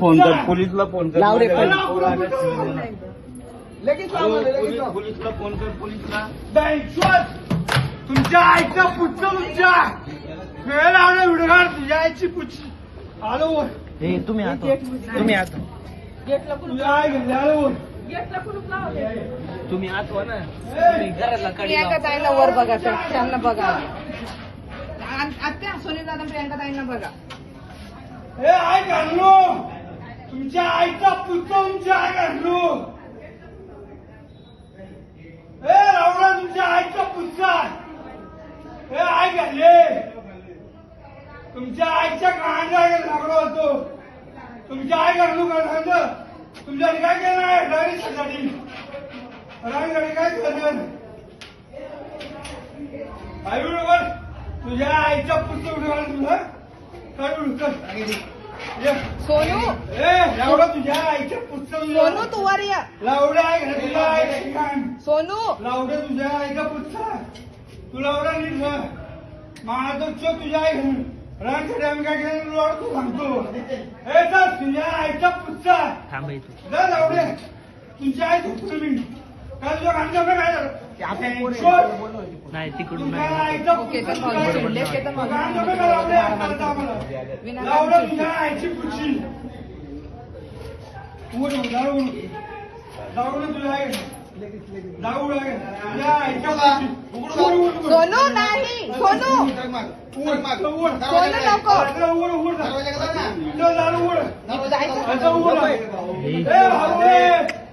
Phone कर पोलीसला phone कर लाव रे फोन. पोलीस- पोलीसला फोन कर पोलीसला. तुमच्या आईचा पुच्छ तुमच्या. वेळ आला उडगार तुझ्या आईची पुच्छ आलो वर. हे तुम्ही आता तुम्ही आता तुझ्या आई घरी आलो वर. तुम्ही आत ना. तुम्ही घराला कडी लावा. प्रियांका ताईंना वर बघा ते, त्यांना बघा. आत्या सोनी दादा प्रियांका ताईंना बघा. हे आई तुमच्या आईचा पुच्छ तुमच्या आई घाललो ए रावडा तुमच्या आईचा पुच्छ हे आई घातले तुमच्या आईच्या कांदा लागलो होतो. तुमच्या आई घालू का सांग? तुमच्या काय केलं आहे? डायरेक्टसाठी रांगडी काय केलं आई बरोबर तुझ्या आईचा पुस्तक उडवायला तुला? काय उठत सोनू. ए लावडा तुझ्या आईच्या पुस्तक सोनू तू वर या. लावडा आहे तुझ्या ठिकाण सोनू. लावडे तुझ्या आईचा पुस्तक तू लावडा नीट तो चो तुझ्या आई आम्ही काय केलं? तू सांगतो. ए जा तुझ्या आईचा पुस्तक थांब इथे. जा लावडे. तुमच्या आई झोपतो मी काय तुझ्या गांजा काय झालं. नाही तिकडून तुझ्या नाही आईचा केतन पुस्तक मॉल काय? चिडले, केतन मॉल. गांजा काय लावडे आता आम्हाला. लावडा तुझ्या आईची पुच्छी उठ उठ, जाऊ उठ. जाऊ ना तुझ्या आई जाऊ आहे तुझ्या आईच्या पुच्छी. उठ, उठ, उठ, उठ. सोनू नाही सोनू उठ, उठ. सोनू नको आता उठ, उठ. इथं झालं, उठ. इथं जायचं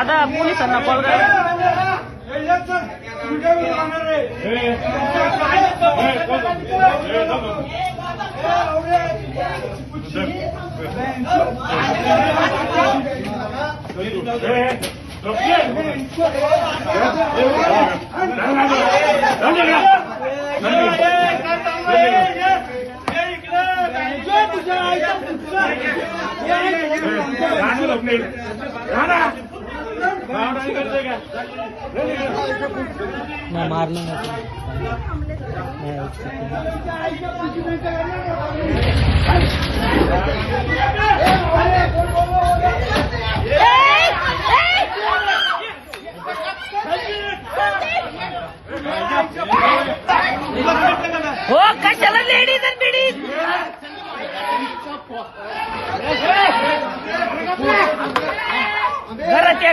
दादा पोलिसांना कॉल करा नाही मारलं नाही.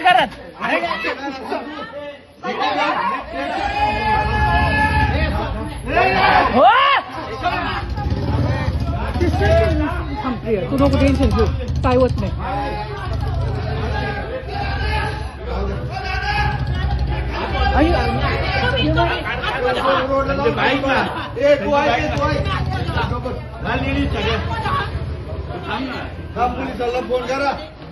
घरात या घरात. हो? तू नको टेन्शन घेऊ. काय होत नाही. पोलिसाला फोन करा.